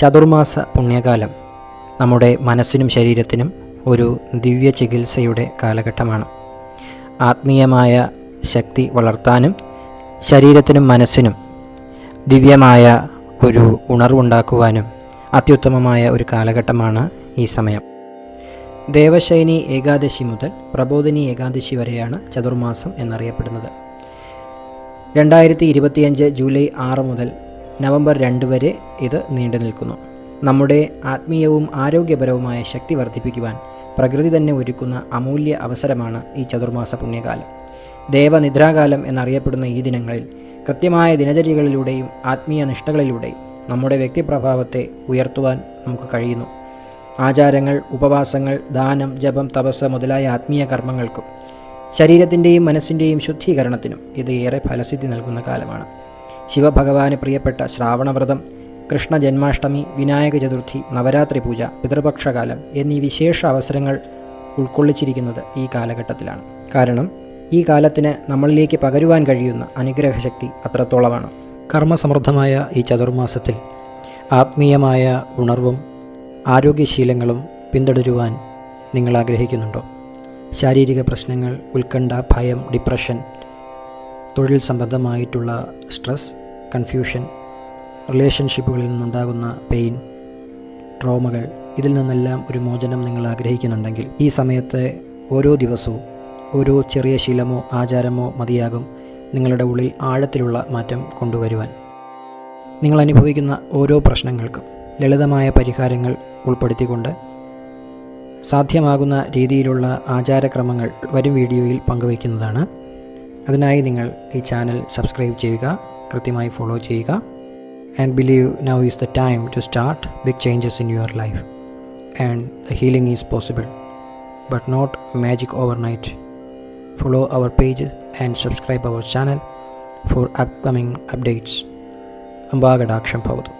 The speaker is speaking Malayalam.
ചതുർമാസ പുണ്യകാലം നമ്മുടെ മനസ്സിനും ശരീരത്തിനും ഒരു ദിവ്യ ചികിത്സയുടെ കാലഘട്ടമാണ്. ആത്മീയമായ ശക്തി വളർത്താനും ശരീരത്തിനും മനസ്സിനും ദിവ്യമായ ഒരു ഉണർവുണ്ടാക്കുവാനും അത്യുത്തമമായ ഒരു കാലഘട്ടമാണ് ഈ സമയം. ദേവശൈനി ഏകാദശി മുതൽ പ്രബോധിനി ഏകാദശി വരെയാണ് ചതുർമാസം എന്നറിയപ്പെടുന്നത്. രണ്ടായിരത്തി ഇരുപത്തിയഞ്ച് ജൂലൈ ആറ് മുതൽ നവംബർ രണ്ട് വരെ ഇത് നീണ്ടു നിൽക്കുന്നു. നമ്മുടെ ആത്മീയവും ആരോഗ്യപരവുമായ ശക്തി വർദ്ധിപ്പിക്കുവാൻ പ്രകൃതി തന്നെ ഒരുക്കുന്ന അമൂല്യ അവസരമാണ് ഈ ചതുർമാസ പുണ്യകാലം. ദേവനിദ്രാകാലം എന്നറിയപ്പെടുന്ന ഈ ദിനങ്ങളിൽ കൃത്യമായ ദിനചര്യകളിലൂടെയും ആത്മീയ നിഷ്ഠകളിലൂടെയും നമ്മുടെ വ്യക്തിപ്രഭാവത്തെ ഉയർത്തുവാൻ നമുക്ക് കഴിയുന്നു. ആചാരങ്ങൾ ഉപവാസങ്ങൾ ദാനം ജപം തപസ് മുതലായ ആത്മീയ കർമ്മങ്ങൾക്കും ശരീരത്തിന്റെയും മനസ്സിന്റെയും ശുദ്ധീകരണത്തിനും ഇത് ഏറെ ഫലസിദ്ധി നൽകുന്ന കാലമാണ്. ശിവഭഗവാന് പ്രിയപ്പെട്ട ശ്രാവണവ്രതം കൃഷ്ണ ജന്മാഷ്ടമി വിനായക ചതുർത്ഥി നവരാത്രി പൂജ പിതൃപക്ഷകാലം എന്നീ വിശേഷ അവസരങ്ങൾ ഉൾക്കൊള്ളിച്ചിരിക്കുന്നത് ഈ കാലഘട്ടത്തിലാണ്. കാരണം ഈ കാലത്തിന് നമ്മളിലേക്ക് പകരുവാൻ കഴിയുന്ന അനുഗ്രഹശക്തി അത്രത്തോളമാണ്. കർമ്മസമൃദ്ധമായ ഈ ചതുർമാസത്തിൽ ആത്മീയമായ ഉണർവും ആരോഗ്യശീലങ്ങളും പിന്തുടരുവാൻ നിങ്ങൾ ആഗ്രഹിക്കുന്നുണ്ടോ? ശാരീരിക പ്രശ്നങ്ങൾ ഉത്കണ്ഠ ഭയം ഡിപ്രഷൻ തൊഴിൽ സംബന്ധമായിട്ടുള്ള സ്ട്രെസ് കൺഫ്യൂഷൻ റിലേഷൻഷിപ്പുകളിൽ നിന്നുണ്ടാകുന്ന പെയിൻ ട്രോമകൾ ഇതിൽ നിന്നെല്ലാം ഒരു മോചനം നിങ്ങൾ ആഗ്രഹിക്കുന്നുണ്ടെങ്കിൽ ഈ സമയത്തെ ഓരോ ദിവസവും ഓരോ ചെറിയ ശീലമോ ആചാരമോ മതിയാകും നിങ്ങളുടെ ഉള്ളിൽ ആഴത്തിലുള്ള മാറ്റം കൊണ്ടുവരുവാൻ. നിങ്ങൾ അനുഭവിക്കുന്ന ഓരോ പ്രശ്നങ്ങൾക്കും ലളിതമായ പരിഹാരങ്ങൾ ഉൾപ്പെടുത്തിക്കൊണ്ട് സാധ്യമാകുന്ന രീതിയിലുള്ള ആചാരക്രമങ്ങൾ വരും വീഡിയോയിൽ പങ്കുവയ്ക്കുന്നതാണ്. അതിനായി നിങ്ങൾ ഈ ചാനൽ സബ്സ്ക്രൈബ് ചെയ്യുക കൃത്യമായി ഫോളോ ചെയ്യുക and believe now is the time to start big changes in your life and the healing is possible but not magic overnight follow our page and subscribe our channel for upcoming updates. അംബാഗഡാക്ഷം ഭവതു